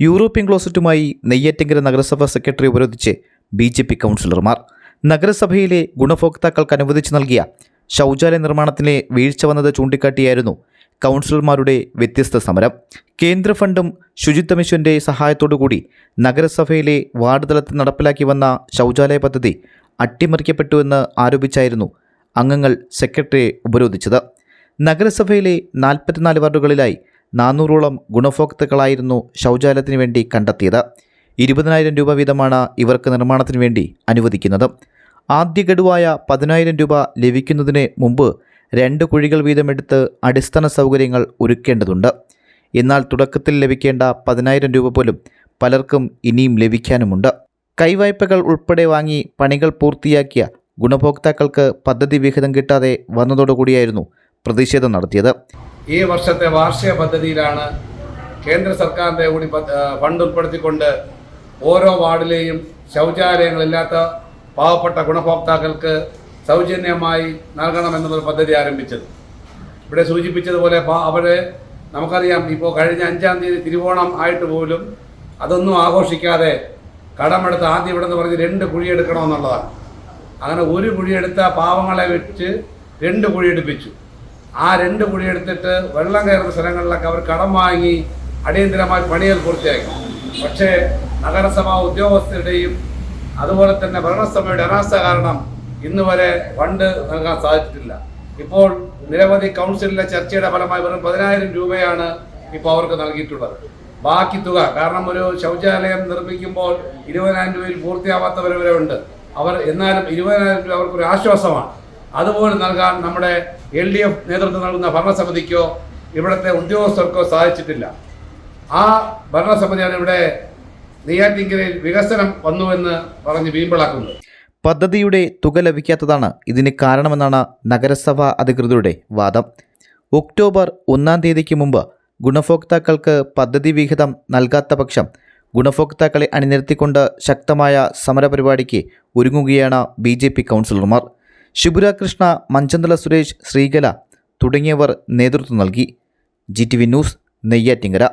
European ക്ലോസറ്റുമായി നെയ്യാറ്റിങ്കര നഗരസഭ secretary ഉപരോധിച്ച് ബി ജെ പി കൗൺസിലർമാർ. നഗരസഭയിലെ ഗുണഭോക്താക്കൾക്ക് അനുവദിച്ചു നൽകിയ ശൗചാലയ നിർമ്മാണത്തിലെ വീഴ്ച വന്നത് ചൂണ്ടിക്കാട്ടിയായിരുന്നു കൗൺസിലർമാരുടെ വ്യത്യസ്ത സമരം. കേന്ദ്ര ഫണ്ടും ശുചിത്വ മിഷന്റെ സഹായത്തോടുകൂടി നഗരസഭയിലെ വാർഡ് തലത്തിൽ നടപ്പിലാക്കി വന്ന ശൗചാലയ പദ്ധതി അട്ടിമറിക്കപ്പെട്ടുവെന്ന് ആരോപിച്ചായിരുന്നു അംഗങ്ങൾ സെക്രട്ടറിയെ ഉപരോധിച്ചത്. നഗരസഭയിലെ നാൽപ്പത്തിനാല് വാർഡുകളിലായി നാനൂറോളം ഗുണഭോക്താക്കളായിരുന്നു ശൗചാലയത്തിന് വേണ്ടി കണ്ടെത്തിയത്. ഇരുപതിനായിരം രൂപ വീതമാണ് ഇവർക്ക് നിർമ്മാണത്തിന് വേണ്ടി അനുവദിക്കുന്നത്. ആദ്യ ഗഡുവായ പതിനായിരം രൂപ ലഭിക്കുന്നതിന് മുമ്പ് രണ്ട് കുഴികൾ വീതമെടുത്ത് അടിസ്ഥാന സൗകര്യങ്ങൾ ഒരുക്കേണ്ടതുണ്ട്. എന്നാൽ തുടക്കത്തിൽ ലഭിക്കേണ്ട പതിനായിരം രൂപ പോലും പലർക്കും ഇനിയും ലഭിക്കാനുമുണ്ട്. കൈവായ്പകൾ ഉൾപ്പെടെ വാങ്ങി പണികൾ പൂർത്തിയാക്കിയ ഗുണഭോക്താക്കൾക്ക് പദ്ധതി വിഹിതം കിട്ടാതെ വന്നതോടുകൂടിയായിരുന്നു പ്രതിഷേധം നടത്തിയത്. ഈ വർഷത്തെ വാർഷിക പദ്ധതിയിലാണ് കേന്ദ്ര സർക്കാരിന്റെ കൂടി ഫണ്ട് ഉൾപ്പെടുത്തിക്കൊണ്ട് ഓരോ വാർഡിലെയും ശൗചാലയങ്ങളില്ലാത്ത പാവപ്പെട്ട ഗുണഭോക്താക്കൾക്ക് സൗജന്യമായി നൽകണമെന്നുള്ള പദ്ധതി ആരംഭിച്ചത്. ഇവിടെ സൂചിപ്പിച്ചതുപോലെ അവരെ നമുക്കറിയാം ഇപ്പോൾ കഴിഞ്ഞ അഞ്ചാം തീയതി തിരുവോണം ആയിട്ട് പോലും അതൊന്നും ആഘോഷിക്കാതെ കടമെടുത്ത് ആദ്യം ഇവിടെ നിന്ന് പറഞ്ഞ് രണ്ട് കുഴിയെടുക്കണമെന്നുള്ളതാണ്. അങ്ങനെ ഒരു കുഴിയെടുത്ത പാവങ്ങളെ വെച്ച് രണ്ട് കുഴിയെടുപ്പിച്ചു. ആ രണ്ട് കുഴിയെടുത്തിട്ട് വെള്ളം കയറുന്ന സ്ഥലങ്ങളിലൊക്കെ അവർ കടം വാങ്ങി അടിയന്തരമായി പണികൾ പൂർത്തിയാക്കി. പക്ഷേ നഗരസഭാ ഉദ്യോഗസ്ഥരുടെയും അതുപോലെ തന്നെ ഭരണസഭയുടെ അനാസ്ഥ കാരണം ഇന്ന് വരെ ഫണ്ട് നൽകാൻ സാധിച്ചിട്ടില്ല. ഇപ്പോൾ നിരവധി കൗൺസിലിലെ ചർച്ചയുടെ ഫലമായി വെറും പതിനായിരം രൂപയാണ് ഇപ്പോൾ അവർക്ക് നൽകിയിട്ടുള്ളത്. ബാക്കി തുക കാരണം ഒരു ശൗചാലയം നിർമ്മിക്കുമ്പോൾ ഇരുപതിനായിരം രൂപയിൽ പൂർത്തിയാവാത്തവരെ വരെ ഉണ്ട്. അവർ എന്നാലും ഇരുപതിനായിരം രൂപ അവർക്കൊരു ആശ്വാസമാണ്. അതുപോലെ നൽകാൻ നമ്മുടെ എൽ ഡി എഫ് നേതൃത്വം നൽകുന്ന ഭരണസമിതിക്കോ ഇവിടുത്തെ ഉദ്യോഗസ്ഥർക്കോ സാധിച്ചിട്ടില്ല. ആ ഭരണസമിതിയാണ് ഇവിടെ നെയ്യാറ്റിങ്കരയിൽ വികസനം വന്നുവെന്ന് പറഞ്ഞ് വീമ്പിളാക്കുന്നത്. പദ്ധതിയുടെ തുക ലഭിക്കാത്തതാണ് ഇതിന് കാരണമെന്നാണ് നഗരസഭാ അധികൃതരുടെ വാദം. ഒക്ടോബർ ഒന്നാം തീയതിക്ക് മുമ്പ് ഗുണഭോക്താക്കൾക്ക് പദ്ധതി വിഹിതം നൽകാത്ത പക്ഷം ഗുണഭോക്താക്കളെ അണിനിരത്തിക്കൊണ്ട് ശക്തമായ സമരപരിപാടിക്ക് ഒരുങ്ങുകയാണ് ബി ജെ പി കൗൺസിലർമാർ. ശിബുര കൃഷ്ണ മഞ്ചന്തല സുരേഷ് ശ്രീകല തുടങ്ങിയവർ നേതൃത്വം നൽകി. G T V news Neyyattinkara.